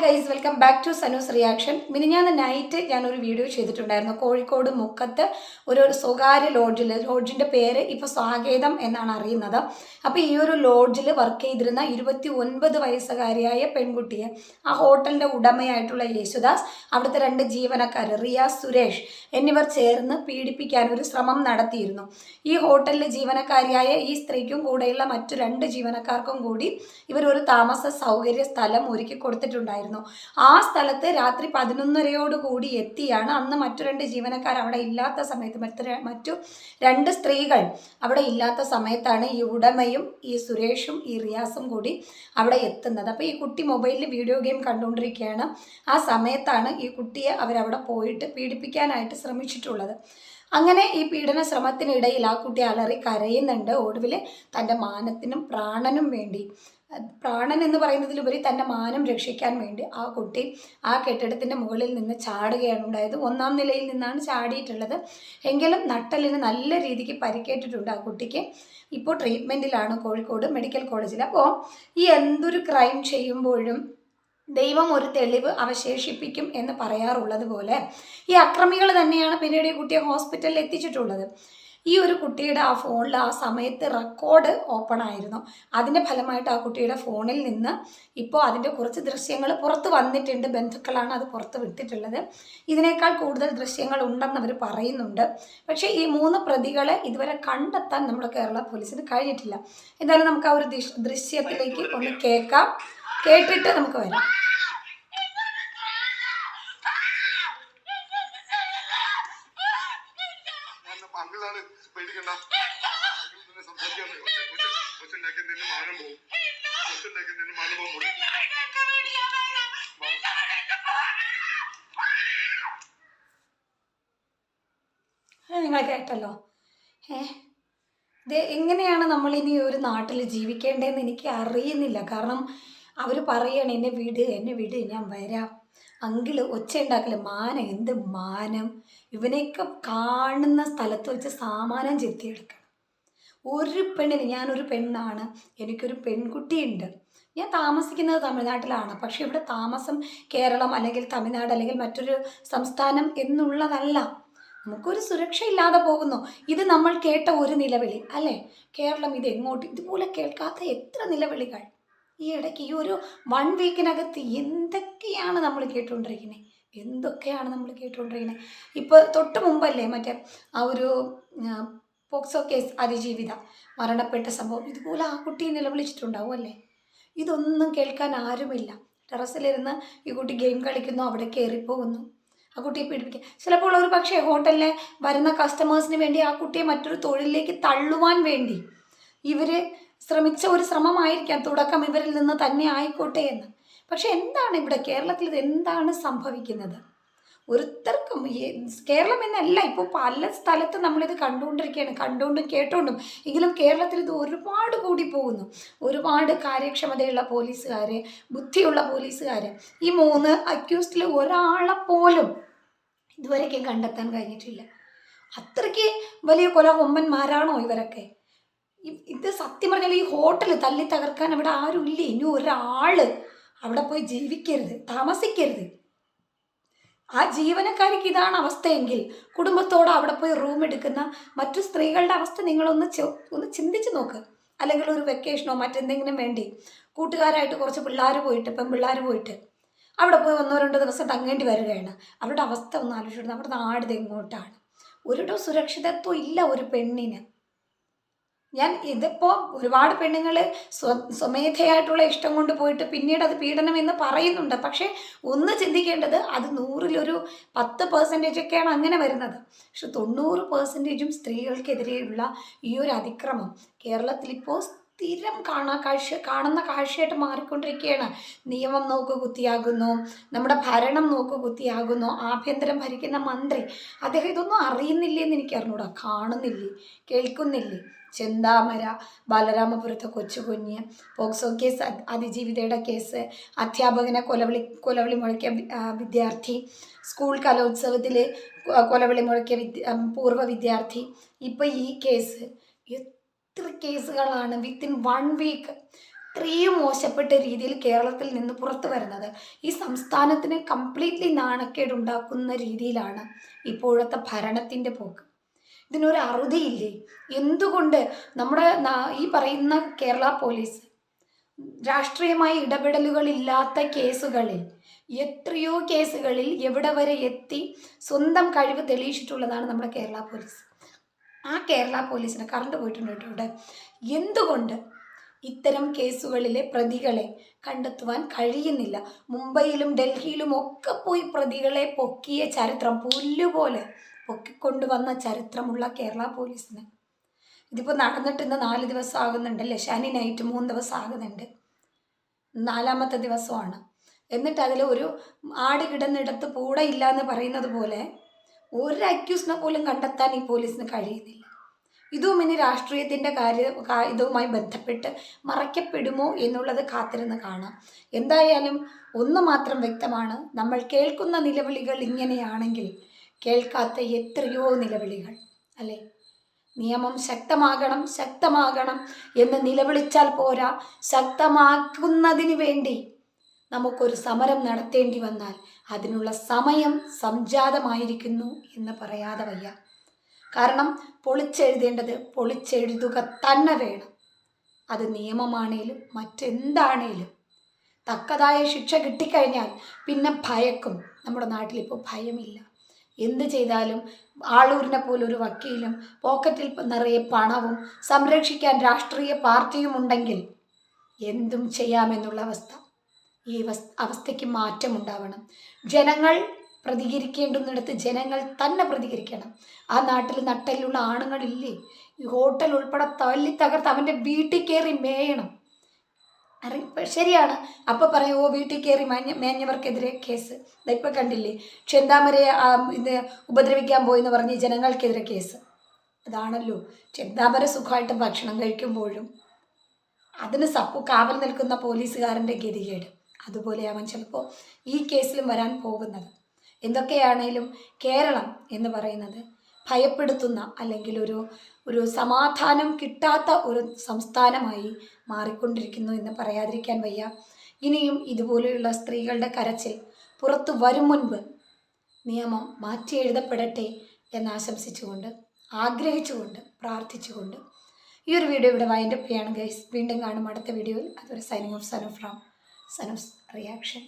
Guys welcome back to സനൂസ് reaction മിനിഞ്ഞാന്ന് night ഞാനൊരു വീഡിയോ ചെയ്തിട്ടുണ്ടായിരുന്നു. കോഴിക്കോട് മുക്കത്ത് ഒരു സ്വകാര്യ ലോഡ്ജിൽ ലോഡ്ജിന്റെ പേര് ഇപ്പോൾ സ്വാഗതം എന്നാണ് അറിയുന്നത്. അപ്പോൾ ഈ ഒരു ലോഡ്ജിൽ വർക്ക് ചെയ്തിരുന്ന ഇരുപത്തി ഒൻപത് വയസ്സുകാരിയായ പെൺകുട്ടിയെ ആ ഹോട്ടലിന്റെ ഉടമയായിട്ടുള്ള യേശുദാസ് അവിടുത്തെ രണ്ട് ജീവനക്കാർ റിയാസ് സുരേഷ് എന്നിവർ ചേർന്ന് പീഡിപ്പിക്കാൻ ഒരു ശ്രമം നടത്തിയിരുന്നു. ഈ ഹോട്ടലിലെ ജീവനക്കാരിയായ ഈ സ്ത്രീക്കും കൂടെയുള്ള മറ്റു രണ്ട് ജീവനക്കാർക്കും കൂടി ഇവർ ഒരു താമസ സൗകര്യ സ്ഥലം ഒരുക്കി കൊടുത്തിട്ടുണ്ടായിരുന്നു. ആ സ്ഥലത്ത് രാത്രി പതിനൊന്നരയോട് കൂടി എത്തിയാണ്. അന്ന് മറ്റു രണ്ട് ജീവനക്കാർ അവിടെ ഇല്ലാത്ത സമയത്ത് മറ്റു മറ്റു രണ്ട് സ്ത്രീകൾ അവിടെ ഇല്ലാത്ത സമയത്താണ് ഈ ഉടമയും ഈ സുരേഷും ഈ റിയാസും കൂടി അവിടെ എത്തുന്നത്. അപ്പോൾ ഈ കുട്ടി മൊബൈലിൽ വീഡിയോ ഗെയിം കണ്ടുകൊണ്ടിരിക്കുകയാണ്. ആ സമയത്താണ് ഈ കുട്ടിയെ അവരവിടെ പോയിട്ട് പീഡിപ്പിക്കാനായിട്ട് ശ്രമിച്ചിട്ടുള്ളത്. അങ്ങനെ ഈ പീഡന ശ്രമത്തിനിടയിൽ ആ കുട്ടി അലറി കരയുന്നുണ്ട്. ഒടുവിൽ തന്റെ മാനത്തിനും പ്രാണനും വേണ്ടി. പ്രാണൻ എന്ന് പറയുന്നതിലുപരി തന്റെ മാനം രക്ഷിക്കാൻ വേണ്ടി ആ കുട്ടി ആ കെട്ടിടത്തിന്റെ മുകളിൽ നിന്ന് ചാടുകയാണ് ഉണ്ടായത്. ഒന്നാം നിലയിൽ നിന്നാണ് ചാടിയിട്ടുള്ളത്. എങ്കിലും നട്ടലിന് നല്ല രീതിക്ക് പരിക്കേറ്റിട്ടുണ്ട് ആ കുട്ടിക്ക്. ഇപ്പോൾ ട്രീറ്റ്മെന്റിലാണ് കോഴിക്കോട് മെഡിക്കൽ കോളേജിൽ. അപ്പോൾ ഈ എന്തൊരു ക്രൈം ചെയ്യുമ്പോഴും ദൈവം ഒരു തെളിവ് അവശേഷിപ്പിക്കും എന്ന് പറയാറുള്ളത് പോലെ ഈ അക്രമികൾ തന്നെയാണ് പിന്നീട് ഈ കുട്ടിയെ ഹോസ്പിറ്റലിൽ എത്തിച്ചിട്ടുള്ളത്. ഈ ഒരു കുട്ടിയുടെ ആ ഫോണിൽ ആ സമയത്ത് റെക്കോർഡ് ഓപ്പൺ ആയിരുന്നു. അതിന്റെ ഫലമായിട്ട് ആ കുട്ടിയുടെ ഫോണിൽ നിന്ന് ഇപ്പോൾ അതിന്റെ കുറച്ച് ദൃശ്യങ്ങൾ പുറത്ത് വന്നിട്ടുണ്ട്. ബന്ധുക്കളാണ് അത് പുറത്ത് വിട്ടിട്ടുള്ളത്. ഇതിനേക്കാൾ കൂടുതൽ ദൃശ്യങ്ങൾ ഉണ്ടെന്ന് അവർ പറയുന്നുണ്ട്. പക്ഷേ ഈ മൂന്ന് പ്രതികളെ ഇതുവരെ കണ്ടെത്താൻ നമ്മുടെ കേരള പോലീസിന് കഴിഞ്ഞിട്ടില്ല. എന്തായാലും നമുക്ക് ആ ഒരു ദൃശ്യത്തിലേക്ക് ഒന്ന് കേൾക്കാം. കേട്ടിട്ട് നമുക്ക് വരാം. നിങ്ങൾ കേട്ടല്ലോ. ഏ? എങ്ങനെയാണ് നമ്മൾ ഇനി ഒരു നാട്ടിൽ ജീവിക്കേണ്ടതെന്ന് എനിക്ക് അറിയുന്നില്ല. കാരണം അവർ പറയാണ് എന്നെ വിട് എന്നെ വിട് ഞാൻ വരാം. അങ്കിൾ ഒച്ച ഉണ്ടാക്കില്ല മാനം എന്ത് മാനം? ഇവനെയൊക്കെ കാണുന്ന സ്ഥലത്ത് വെച്ച് സാമാനം ചെത്തിയെടുക്കണം. ഒരു പെണ്ണിന് ഞാനൊരു പെണ്ണാണ് എനിക്കൊരു പെൺകുട്ടിയുണ്ട്. ഞാൻ താമസിക്കുന്നത് തമിഴ്നാട്ടിലാണ്. പക്ഷേ ഇവിടെ താമസം കേരളം അല്ലെങ്കിൽ തമിഴ്നാട് അല്ലെങ്കിൽ മറ്റൊരു സംസ്ഥാനം എന്നുള്ളതല്ല. നമുക്കൊരു സുരക്ഷ ഇല്ലാതെ പോകുന്നു. ഇത് നമ്മൾ കേട്ട ഒരു നിലവിളി അല്ലേ? കേരളം ഇത് എങ്ങോട്ട്? ഇതുപോലെ കേൾക്കാത്ത എത്ര നിലവിളികൾ? ഈ ഇടയ്ക്ക് ഈ ഒരു വൺ വീക്കിനകത്ത് എന്തൊക്കെയാണ് നമ്മൾ കേട്ടുകൊണ്ടിരിക്കുന്നത്? എന്തൊക്കെയാണ് നമ്മൾ കേട്ടുകൊണ്ടിരിക്കുന്നത്? ഇപ്പോൾ തൊട്ട് മുമ്പല്ലേ മറ്റേ ആ ഒരു പോക്സോ കേസ് അതിജീവിത. മരണപ്പെട്ട സംഭവം. ഇതുപോലെ ആ കുട്ടിയെ നിലവിളിച്ചിട്ടുണ്ടാവും അല്ലേ? ഇതൊന്നും കേൾക്കാൻ ആരുമില്ല. ടെറസിലിരുന്ന് ഈ കുട്ടി ഗെയിം കളിക്കുന്നു അവിടെ കയറിപ്പോകുന്നു ആ കുട്ടിയെ പീഡിപ്പിക്കുക ചിലപ്പോൾ ഒരു പക്ഷേ ഹോട്ടലിലെ വരുന്ന കസ്റ്റമേഴ്സിന് വേണ്ടി ആ കുട്ടിയെ മറ്റൊരു തൊഴിലിലേക്ക് തള്ളുവാൻ വേണ്ടി ഇവർ ശ്രമിച്ച ഒരു ശ്രമമായിരിക്കാം. തുടക്കം ഇവരിൽ നിന്ന് തന്നെ ആയിക്കോട്ടെ എന്ന്. പക്ഷെ എന്താണ് ഇവിടെ കേരളത്തിൽ ഇത് എന്താണ് സംഭവിക്കുന്നത്? ഒരുത്തർക്കും കേരളം എന്നല്ല ഇപ്പോൾ പല സ്ഥലത്തും നമ്മളിത് കണ്ടുകൊണ്ടിരിക്കുകയാണ്. കണ്ടുകൊണ്ടും കേട്ടുകൊണ്ടും എങ്കിലും കേരളത്തിൽ ഇത് ഒരുപാട് കൂടി പോകുന്നു. ഒരുപാട് കാര്യക്ഷമതയുള്ള പോലീസുകാർ ബുദ്ധിയുള്ള പോലീസുകാർ ഈ മൂന്ന് അക്യൂസ്ഡിൽ ഒരാളെ പോലും ഇതുവരെയൊക്കെ കണ്ടെത്താൻ കഴിഞ്ഞിട്ടില്ല. അത്രയ്ക്ക് വലിയ കൊല കൊമ്പന്മാരാണോ ഇവരൊക്കെ ഇത് സത്യം പറഞ്ഞാൽ ഈ ഹോട്ടൽ തല്ലി തകർക്കാൻ അവിടെ ആരുമില്ല. ഇനി ഒരാൾ അവിടെ പോയി ജീവിക്കരുത് താമസിക്കരുത്. ആ ജീവനക്കാരിക്ക് ഇതാണ് അവസ്ഥയെങ്കിൽ കുടുംബത്തോടെ അവിടെ പോയി റൂം എടുക്കുന്ന മറ്റു സ്ത്രീകളുടെ അവസ്ഥ നിങ്ങളൊന്ന് ഒന്ന് ചിന്തിച്ച് നോക്ക്. അല്ലെങ്കിൽ ഒരു വെക്കേഷനോ മറ്റെന്തെങ്കിലും വേണ്ടി. കൂട്ടുകാരായിട്ട് കുറച്ച് പിള്ളേർ പോയിട്ട് പെൺപിള്ളേർ പോയിട്ട്. അവിടെ പോയി ഒന്നോ രണ്ടോ ദിവസം തങ്ങേണ്ടി വരികയാണ്. അവരുടെ അവസ്ഥ ഒന്ന് ആലോചിച്ചിട്ട് നമ്മുടെ നാട് എങ്ങോട്ടാണ് ഒരിടം സുരക്ഷിതത്വം ഇല്ല ഒരു പെണ്ണിന്. ഞാൻ ഇതിപ്പോൾ ഒരുപാട് പെണ്ണുങ്ങൾ സ്വ സ്വമേധയായിട്ടുള്ള ഇഷ്ടം കൊണ്ട് പോയിട്ട് പിന്നീട് അത് പീഡനം എന്ന് പറയുന്നുണ്ട്. പക്ഷേ ഒന്ന് ചിന്തിക്കേണ്ടത് അത് നൂറിലൊരു പത്ത് പെർസെന്റേജ് ഒക്കെയാണ് അങ്ങനെ വരുന്നത്. പക്ഷെ തൊണ്ണൂറ് പെർസെന്റേജും സ്ത്രീകൾക്കെതിരെയുള്ള ഈ ഒരു അതിക്രമം കേരളത്തിൽ ഇപ്പോൾ സ്ഥിരം കാണാ കാഴ്ച കാണുന്ന കാഴ്ചയായിട്ട് മാറിക്കൊണ്ടിരിക്കുകയാണ്. നിയമം നോക്കു കുത്തിയാകുന്നു നമ്മുടെ ഭരണം നോക്കു കുത്തിയാകുന്നു ആഭ്യന്തരം ഭരിക്കുന്ന മന്ത്രി. അദ്ദേഹം ഇതൊന്നും അറിയുന്നില്ലേ എന്ന് എനിക്ക് അറിഞ്ഞൂടാ. കാണുന്നില്ലേ കേൾക്കുന്നില്ലേ? ചെന്താമര ബാലരാമപുരത്തെ കൊച്ചുകുഞ്ഞ് പോക്സോ കേസ് അതിജീവിതയുടെ കേസ് അധ്യാപകനെ കൊലവിളി കൊലവിളി മുഴക്കിയ വിദ്യാർത്ഥി സ്കൂൾ കലോത്സവത്തിൽ കൊലവിളി മുഴക്കിയ വിദ്യ പൂർവ വിദ്യാർത്ഥി. ഇപ്പം ഈ കേസ് എത്ര കേസുകളാണ് വിത്തിൻ വൺ വീക്ക് ഇത്രയും മോശപ്പെട്ട രീതിയിൽ കേരളത്തിൽ നിന്ന് പുറത്തു വരുന്നത്. ഈ സംസ്ഥാനത്തിന് കംപ്ലീറ്റ്ലി നാണക്കേട് ഉണ്ടാക്കുന്ന രീതിയിലാണ് ഇപ്പോഴത്തെ ഭരണത്തിന്റെ പോക്ക്. ഇതിനൊരു അറുതിയില്ലേ എന്തുകൊണ്ട് നമ്മുടെ ഈ പറയുന്ന കേരള പോലീസ് രാഷ്ട്രീയമായി ഇടപെടലുകളില്ലാത്ത കേസുകളിൽ എത്രയോ കേസുകളിൽ എവിടെ വരെ എത്തി സ്വന്തം കഴിവ് തെളിയിച്ചിട്ടുള്ളതാണ് നമ്മുടെ കേരള പോലീസ്. ആ കേരള പോലീസിന് കറണ്ട് പോയിട്ടുണ്ട് കേട്ടോ എന്തുകൊണ്ട് ഇത്തരം കേസുകളിലെ പ്രതികളെ കണ്ടെത്തുവാൻ കഴിയുന്നില്ല? മുംബൈയിലും ഡൽഹിയിലും ഒക്കെ പോയി പ്രതികളെ പൊക്കിയ ചരിത്രം പുല്ലുപോലെ പൊക്കിക്കൊണ്ടുവന്ന ചരിത്രമുള്ള കേരള പോലീസിന്. ഇതിപ്പോൾ നടന്നിട്ട് ഇന്ന് നാല് ദിവസം ആകുന്നുണ്ടല്ലേ? ശനി നൈറ്റ് മൂന്ന് ദിവസം ആകുന്നുണ്ട്. നാലാമത്തെ ദിവസമാണ്. എന്നിട്ട് അതിൽ ഒരു ആട് കിടന്നിടത്ത് പൂടയില്ല എന്ന് പറയുന്നത് പോലെ ഒരു അക്യൂസിനെ പോലും കണ്ടെത്താൻ ഈ പോലീസിന് കഴിയുന്നില്ല. ഇതും ഇനി രാഷ്ട്രീയത്തിന്റെ കാര്യ ഇതുമായി ബന്ധപ്പെട്ട് മറയ്ക്കപ്പെടുമോ എന്നുള്ളത് കാത്തിരുന്ന് കാണാം. എന്തായാലും ഒന്ന് മാത്രം വ്യക്തമാണ് നമ്മൾ കേൾക്കുന്ന നിലവിളികൾ ഇങ്ങനെയാണെങ്കിൽ കേൾക്കാത്ത എത്രയോ നിലവിളികൾ അല്ലേ? നിയമം ശക്തമാകണം ശക്തമാകണം എന്ന് നിലവിളിച്ചാൽ പോരാ. ശക്തമാക്കുന്നതിന് വേണ്ടി നമുക്കൊരു സമരം നടത്തേണ്ടി വന്നാൽ അതിനുള്ള സമയം സംജാതമായിരിക്കുന്നു എന്ന് പറയാതെ വയ്യ. കാരണം പൊളിച്ചെഴുതേണ്ടത് പൊളിച്ചെഴുതുക തന്നെ വേണം. അത് നിയമമാണേലും മറ്റെന്താണേലും. തക്കതായ ശിക്ഷ കിട്ടിക്കഴിഞ്ഞാൽ പിന്നെ ഭയക്കും. നമ്മുടെ നാട്ടിലിപ്പോൾ ഭയമില്ല. എന്ത് ചെയ്താലും ആളൂരിനെ പോലൊരു വക്കീലും പോക്കറ്റിൽ നിറയെ പണവും സംരക്ഷിക്കാൻ രാഷ്ട്രീയ പാർട്ടിയും ഉണ്ടെങ്കിൽ എന്തും ചെയ്യാമെന്നുള്ള അവസ്ഥ. ഈ അവസ്ഥയ്ക്ക് മാറ്റം ഉണ്ടാവണം ജനങ്ങൾ പ്രതികരിക്കേണ്ടുന്നിടത്ത് ജനങ്ങൾ തന്നെ പ്രതികരിക്കണം. ആ നാട്ടിൽ നട്ടലിലുള്ള ആണുങ്ങളില്ലേ ഈ ഹോട്ടൽ ഉൾപ്പെടെ തല്ലി തകർത്ത് അവന്റെ വീട്ടിൽ കയറി മേയണം. ശരിയാണ്. അപ്പോൾ പറയും ഓ വീട്ടിൽ കയറി മേഞ്ഞ മേഞ്ഞവർക്കെതിരെ കേസ്. ഇപ്പം കണ്ടില്ലേ ചെന്താമരയെ ഇത് ഉപദ്രവിക്കാൻ പോയെന്ന് പറഞ്ഞ് ജനങ്ങൾക്കെതിരെ കേസ്. അതാണല്ലോ ചെന്താമര സുഖമായിട്ട് ഭക്ഷണം കഴിക്കുമ്പോഴും അതിന് സപ്പു കാവൽ നിൽക്കുന്ന പോലീസുകാരന്റെ ഗതികേട്. അതുപോലെയാവാൻ ചിലപ്പോൾ ഈ കേസിലും വരാൻ പോകുന്നത്. എന്തൊക്കെയാണേലും കേരളം എന്ന് പറയുന്നത് ഭയപ്പെടുത്തുന്ന അല്ലെങ്കിൽ ഒരു ഒരു സമാധാനം കിട്ടാത്ത ഒരു സംസ്ഥാനമായി മാറിക്കൊണ്ടിരിക്കുന്നു എന്ന് പറയാതിരിക്കാൻ വയ്യ. ഇനിയും ഇതുപോലെയുള്ള സ്ത്രീകളുടെ കരച്ചിൽ പുറത്തു വരും മുൻപ് നിയമം മാറ്റി എഴുതപ്പെടട്ടെ എന്നാശംസിച്ചുകൊണ്ട് ആഗ്രഹിച്ചുകൊണ്ട് പ്രാർത്ഥിച്ചുകൊണ്ട് ഈ ഒരു വീഡിയോ ഇവിടെ വൈൻഡപ്പ് ചെയ്യാണ് ഗൈസ്. വീണ്ടും കാണും അടുത്ത വീഡിയോയിൽ. അതൊരു signing off son from son of reaction